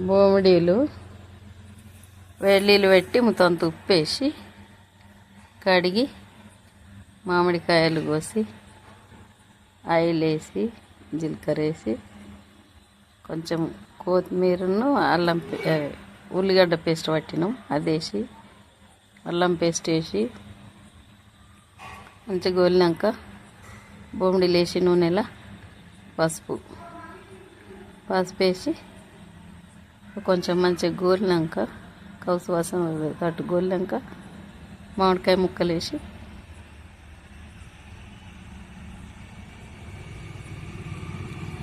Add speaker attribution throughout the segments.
Speaker 1: బోమిడీలు వేడినీళ్ళు పెట్టి మొత్తం ఉప్పేసి కడిగి మామిడికాయలు కోసి ఆయిల్ వేసి జీలకర్ర వేసి కొంచెం కొత్తిమీరను అల్లం పే- ఉల్లిగడ్డ పేస్ట్ పట్టినాం అది వేసి అల్లం పేస్ట్ వేసి మంచిగా గోలినాక బొమ్మిడిలు వేసి నూనెలా పసుపు పసుపు వేసి కొంచెం మంచిగా గోలినాక కౌసు వాసన తట్టు గోలినాక మామిడికాయ ముక్కలు వేసి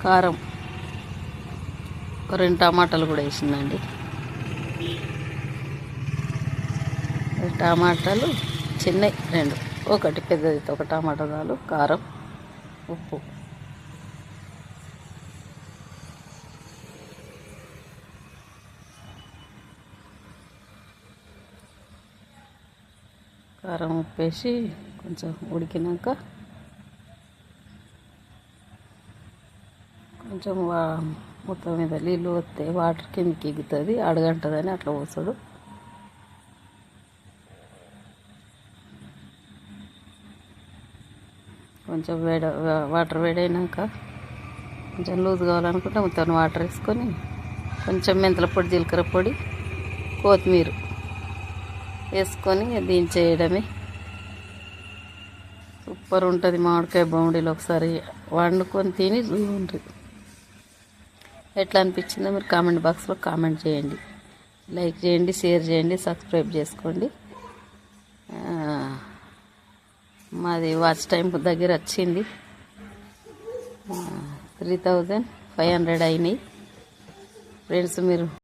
Speaker 1: కారం ఒక రెండు టమాటాలు కూడా వేసిందండి. రెండు టమాటాలు చిన్నవి రెండు. ఒకటి పెద్దది ఒక టమాటా కారం ఉప్పు. కారం ఉప్పేసి కొంచెం ఉడికినాక కొంచెం వా మొత్తం మీద నీళ్ళు వస్తే వాటర్ కిందకి ఎగుతుంది అడగంటదని అట్లా పోసాడు. కొంచెం వేడ వాటర్ వేడైనాక కొంచెం లూజ్ కావాలనుకుంటే మొత్తం వాటర్ వేసుకొని కొంచెం మెంతుల పొడి జీలకర్ర పొడి కొత్తిమీర. వేసుకొని దించేయడమే. సూపర్ ఉంటుంది మామిడికాయ బౌండీలు ఒకసారి వండుకొని తిని చూడండి ఎట్లా అనిపించిందో మీరు కామెంట్ బాక్స్లో కామెంట్ చేయండి. లైక్ చేయండి షేర్ చేయండి సబ్స్క్రైబ్ చేసుకోండి. మాది వాచ్ టైం దగ్గర వచ్చింది. త్రీ థౌజండ్ ఫైవ్ హండ్రెడ్ అయినాయి. ఫ్రెండ్స్ మీరు